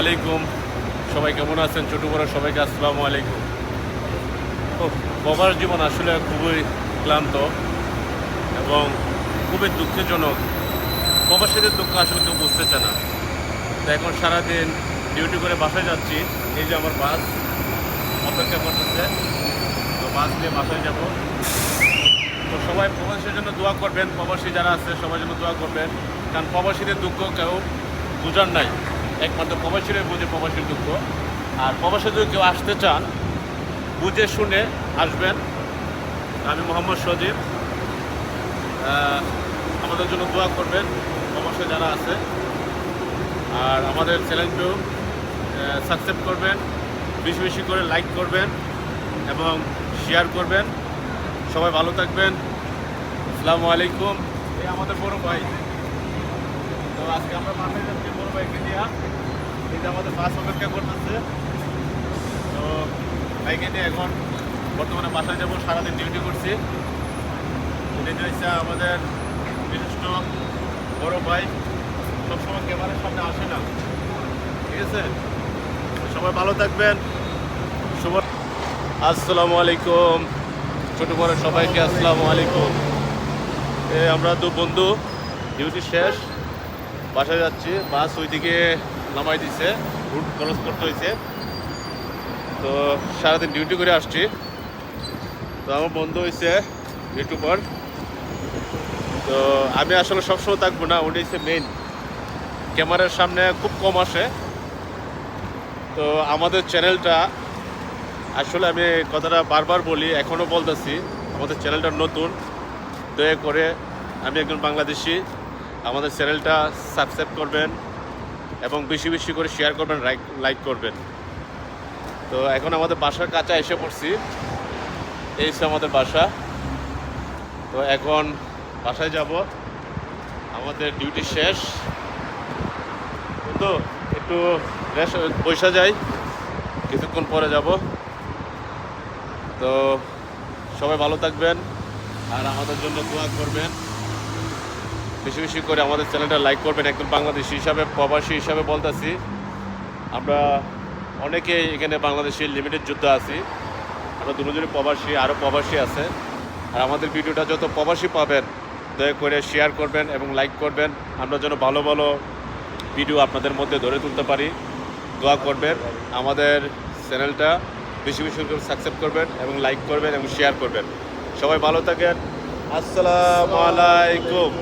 আলাইকুম। সবাই কেমন আছেন? ছোটো বড় সবাইকে আসসালামু আলাইকুম। ও বাবার জীবন আসলে খুবই ক্লান্ত এবং খুবই দুঃখজনক। প্রবাসীদের দুঃখ আসলে কেউ বুঝতে চায় না। তো এখন সারাদিন ডিউটি করে বাসায় যাচ্ছি। এই যে আমার বাস অপেক্ষা করতেছে। তো বাস নিয়ে বাসায় যাব। তো সবাই প্রবাসীর জন্য দোয়া করবেন। প্রবাসী যারা আছে, সবার জন্য দোয়া করবেন। কারণ প্রবাসীদের দুঃখ কেউ বুঝার নাই। একমাত্র প্রবাসীরাই বুঝে প্রবাসীর দুঃখ আর প্রবাসী যদি কেউ আসতে চান, বুঝে শুনে আসবেন। আমি মোহাম্মদ সজীব। আমাদের জন্য দোয়া করবেন প্রবাসী যারা আছে। আর আমাদের চ্যানেলটিও সাবস্ক্রাইব করবেন, বেশি বেশি করে লাইক করবেন এবং শেয়ার করবেন। সবাই ভালো থাকবেন। আসসালামু আলাইকুম। এই আমাদের বড় ভাই। তো আজকে আমরা এটা আমাদের অপেক্ষা করতেছে। তো নিয়ে এখন বর্তমানে বাসায় সারাদিন ডিউটি করছি। হচ্ছে আমাদের বড় আসে না। ঠিক আছে? সবাই ভালো থাকবেন। ছোট বড় সবাইকে আসসালামু আলাইকুম। আমরা দু বন্ধু ডিউটি শেষ। বাসায় যাচ্ছি, বাস ওইদিকে নামাই দিছে রুট ক্রস করতে হয়েছে তো সারাদিন ডিউটি করে আসছি। তো আমার বন্ধু হয়েছে ইউটিউবার তো আমি আসলে সবসময় থাকব না, উনি হচ্ছে মেইন ক্যামেরার সামনে খুব কম আসে। তো আমাদের চ্যানেলটা আসলে আমি কথাটা বারবার বলি এখনও বলতেছি, আমাদের চ্যানেলটা নতুন। দয়া করে আমি একজন বাংলাদেশি। আমাদের চ্যানেলটা সাবস্ক্রাইব করবেন এবং বেশি বেশি করে শেয়ার করবেন লাইক করবেন। তো এখন আমাদের বাসার কাছে এসে পড়ছি। এই হচ্ছে আমাদের বাসা। তো এখন বাসায় যাব। আমাদের ডিউটি শেষ। তো একটু রেস্ট বৈশা যাই। কিছুক্ষণ পরে যাব। তো সবাই ভালো থাকবেন। আর আমাদের জন্য দোয়া করবেন। বেশি বেশি করে আমাদের চ্যানেলটা লাইক করবেন, একদম বাংলাদেশি হিসাবে, প্রবাসী হিসাবে বলতেছি। আমরা অনেকেই এখানে বাংলাদেশের লিমিটেড যুদ্ধ আছি। আমরা দুজনে প্রবাসী আরও প্রবাসী আছে। আর আমাদের ভিডিওটা যত প্রবাসী পাবেন, দয়া করে শেয়ার করবেন এবং লাইক করবেন। আমরা যেন ভালো ভালো ভিডিও আপনাদের মধ্যে ধরে তুলতে পারি। দোয়া করবেন, আমাদের চ্যানেলটা বেশি বেশি করে সাবস্ক্রাইব করবেন এবং লাইক করবেন এবং শেয়ার করবেন। সবাই ভালো থাকেন। আসসালামু আলাইকুম।